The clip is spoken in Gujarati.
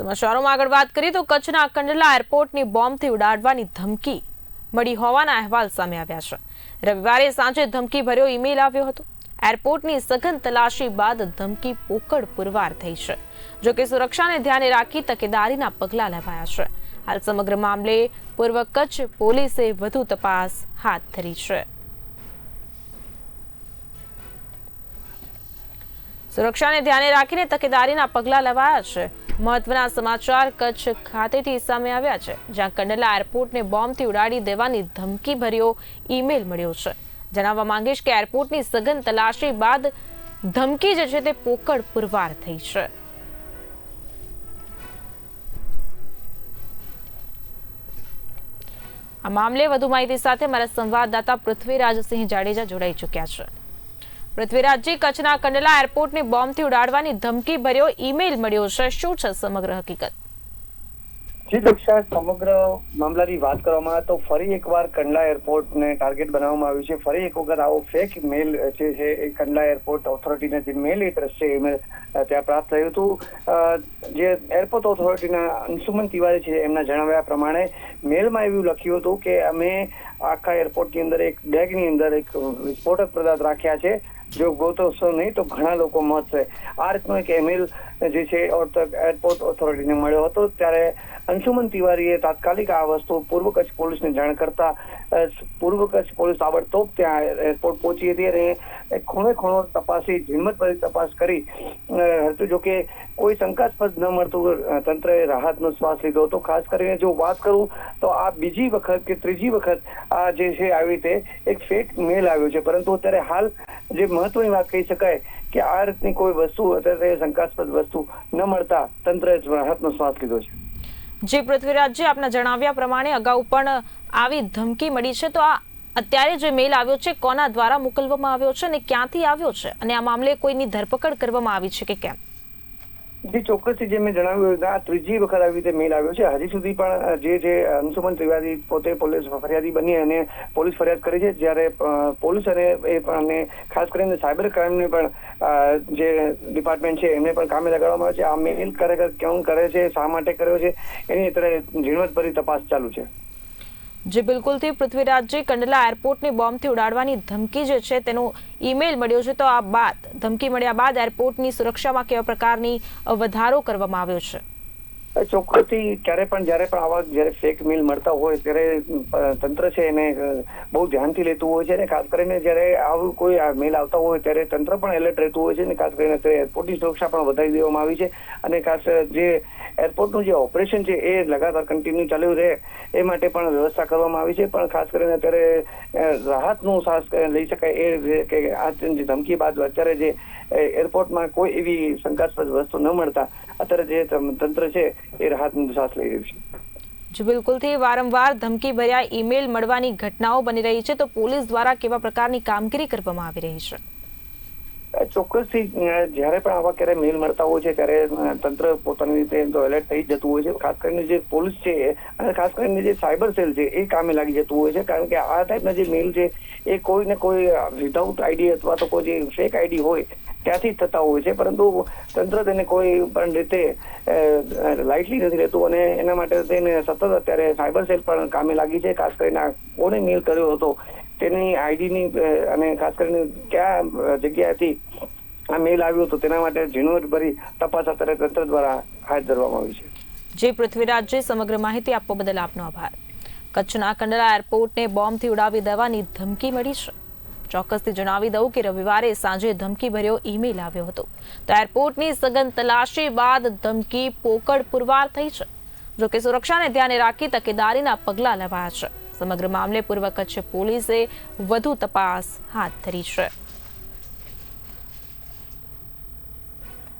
સમાચારોમાં આગળ વાત કરીએ તો કચ્છના કંડલા એરપોર્ટની બોમ્બથી ઉડાડવાની ધમકી મળી હોવાના અહેવાલ સામે આવ્યા છે. રવિવારે સાંજે ધમકી ભર્યો ઈમેલ આવ્યો હતો. એરપોર્ટની સઘન તલાશી બાદ ધમકી પોકળ પુરવાર થઈ છે. જોકે સુરક્ષાને ધ્યાને રાખી તકેદારીના પગલાં લેવાયા છે. હાલ સમગ્ર મામલે પૂર્વ કચ્છ પોલીસે વધુ તપાસ હાથ ધરી છે. સુરક્ષાને ધ્યાને રાખીને તકેદારીના પગલાં લેવાયા છે. મહત્વના સમાચાર કચ્છ ખાતેથી સામે આવ્યા છે, જ્યાં કંડલા એરપોર્ટને બોમ્બથી ઉડાડી દેવાની ધમકી ભર્યો ઈમેલ મળ્યો છે. જણાવવા માંગીશ કે એરપોર્ટની સઘન તલાશી બાદ ધમકી જે છે તે પોકળ પુરવાર થઈ છે. આ મામલે વધુ માહિતી સાથે મારા સંવાદદાતા પૃથ્વીરાજસિંહ જાડેજા જોડાઈ ચૂક્યા છે. પૃથ્વીરાજજી કચ્છના કંડલા એરપોર્ટને બોમ્બથી ઉડાડવાની ધમકી ભર્યો ઈમેલ મળ્યો છે. શું છે સમગ્ર હકીકત? જી દક્ષા, સમગ્ર મામલાની વાત કરવામાં તો ફરી એકવાર કંડલા એરપોર્ટને ટાર્ગેટ બનાવવામાં આવ્યું છે. ફરી એક વખત આવો ફેક મેલ જે છે એ કંડલા એરપોર્ટ ઓથોરિટીના જે મેલ એડ્રેસ છે એ ત્યાં પ્રાપ્ત થયું હતું. જે એરપોર્ટ ઓથોરિટીના અંશુમન તિવારી છે એમના જણાવ્યા પ્રમાણે મેલમાં એવું લખ્યું હતું કે અમે આખા એરપોર્ટની અંદર એક બેગની અંદર એક વિસ્ફોટક પદાર્થ રાખ્યા છે. જો ગોતવશો નહીં, તો ઘણા લોકો મરશે આ રીતનો એક ઈમેલ જે છે એરપોર્ટ ઓથોરિટીને મળ્યો હતો. ત્યારે અંશુમન તિવારીએ તાત્કાલિક આ વસ્તુ પૂર્વ કચ્છ પોલીસને જાણ કરતા પૂર્વ કચ્છ પોલીસ તાબડતોબ ત્યાં એરપોર્ટ પહોંચી હતી અને ખૂણે ખૂણો તપાસી ઝીણવટભરી તપાસ કરી હતું. જોકે કોઈ શંકાસ્પદ ન મળતું તંત્રએ રાહતનો શ્વાસ લીધો હતો. ખાસ કરીને જો વાત કરું, તો આ બીજી વખત કે ત્રીજી વખત આ જે છે, આવી રીતે એક ફેક મેલ આવ્યો છે. પરંતુ અત્યારે હાલ જે મહત્વની વાત કહી શકાય કે આ રીતની કોઈ વસ્તુ, અત્યારે શંકાસ્પદ વસ્તુ ન મળતા તંત્રએ રાહતનો શ્વાસ લીધો છે. જે પૃથ્વીરાજજી આપના જણાવ્યા પ્રમાણે અગાઉ પણ આવી ધમકી મળી છે, તો આ અત્યારે જે મેલ આવ્યો છે, કોના દ્વારા મોકલવામાં આવ્યો છે અને ક્યાંથી આવ્યો છે? અને આ મામલે કોઈની ધરપકડ કરવામાં આવી છે કે કેમ? જે ચોક્કસથી જે મેં જણાવ્યું આ ત્રીજી વખત આવી રીતે મેલ આવ્યો છે. હજી સુધી પણ જે જે અંશુમન ત્રિવેદી પોતે પોલીસ ફરિયાદી બની અને પોલીસ ફરિયાદ કરી છે, જ્યારે પોલીસ અને એ પણ, અને ખાસ કરીને સાયબર ક્રાઇમને પણ જે ડિપાર્ટમેન્ટ છે, એમને પણ કામે લગાડવામાં આવે છે. આ મેલ ખરેખર કેમ કરે છે, શા માટે કર્યો છે, એની અત્યારે ઝીણવટભરી તપાસ ચાલુ છે. જે બિલકુલથી પૃથ્વીરાજજી કંડલા એરપોર્ટની બોમ્બથી ઉડાડવાની ધમકી જે છે તેનો ઈમેલ મળ્યો છે તો આ બાદ ધમકી મળ્યા બાદ એરપોર્ટની સુરક્ષામાં કેવા પ્રકારની વધારો કરવામાં આવ્યો છે? ચોક્કસથી ક્યારે પણ જ્યારે પણ આવા જ્યારે ફેક મેલ મળતા હોય ત્યારે તંત્ર છે એને બહુ ધ્યાનથી લેતું હોય છે અને ખાસ કરીને જ્યારે આવું કોઈ મેલ આવતા હોય ત્યારે તંત્ર પણ એલર્ટ રહેતું હોય છે અને ખાસ કરીને અત્યારે એરપોર્ટની સુરક્ષા પણ વધારી દેવામાં આવી છે અને ખાસ જે એરપોર્ટનું જે ઓપરેશન છે એ લગાતાર કન્ટિન્યુ ચાલુ રહે એ માટે પણ વ્યવસ્થા કરવામાં આવી છે. પણ ખાસ કરીને અત્યારે રાહતનું સાહસ લઈ શકાય એ કે આ જે ધમકી બાદ અત્યારે જે એરપોર્ટમાં કોઈ એવી શંકાસ્પદ વસ્તુ ન મળતા, અત્યારે જે તંત્ર છે એ રાહતની શ્વાસ લઈ રહ્યું છે. બિલકુલથી વારંવાર ધમકી ભર્યા ઈમેલ મળવાની ઘટનાઓ બની રહી છે. તો પોલીસ દ્વારા કેવા પ્રકારની કામગીરી કરવામાં આવી રહી છે? ચોક્કસથી જ્યારે પણ આવા ક્યારે મેલ મળતા હોય છે, ત્યારે તંત્ર પોતાની રીતે તો એલર્ટ થઈ જતું હોય છે. ખાસ કરીને જે પોલીસ છે, અને ખાસ કરીને જે સાયબર સેલ છે, એ કામે લાગી જતું હોય છે. કારણ કે આ ટાઈપના જે મેલ છે, એ કોઈ ને કોઈ વિધાઉટ આઈડી અથવા તો કોઈ જે ફેક આઈડી હોય, ત્યાંથી થતા હોય છે. પરંતુ તંત્ર તેને કોઈ પણ રીતે લાઇટલી નથી લેતું અને એના માટે તેને સતત અત્યારે સાયબર સેલ પણ કામે લાગી છે. ખાસ કરીને કોને મેલ કર્યો હતો તેની આઈડીની અને ખાસ કરીને કયા જગ્યાએથી આ મેલ આવ્યો હતો તેના માટે ઝીણવટભરી તપાસ અત્યારે તંત્ર દ્વારા હાથ ધરવામાં આવી છે. જે પૃથ્વીરાજજી સમગ્ર માહિતી આપવા બદલ આપનો આભાર. કચ્છના કંડલા એરપોર્ટને બોમ્બથી ઉડાવી દેવાની ધમકી મળી છે. ચોક્કસથી જણાવી દઉં કે રવિવારે સાંજે ધમકી ભર્યો ઈમેલ આવ્યો હતો. તો એરપોર્ટની સઘન તલાશી બાદ ધમકી પોકળ પુરવાર થઈ છે. જોકે સુરક્ષાને ધ્યાને રાખી તકેદારીના પગલાં લેવાયા છે. સમગ્ર મામલે પૂર્વ કચ્છ પોલીસે વધુ તપાસ હાથ ધરી છે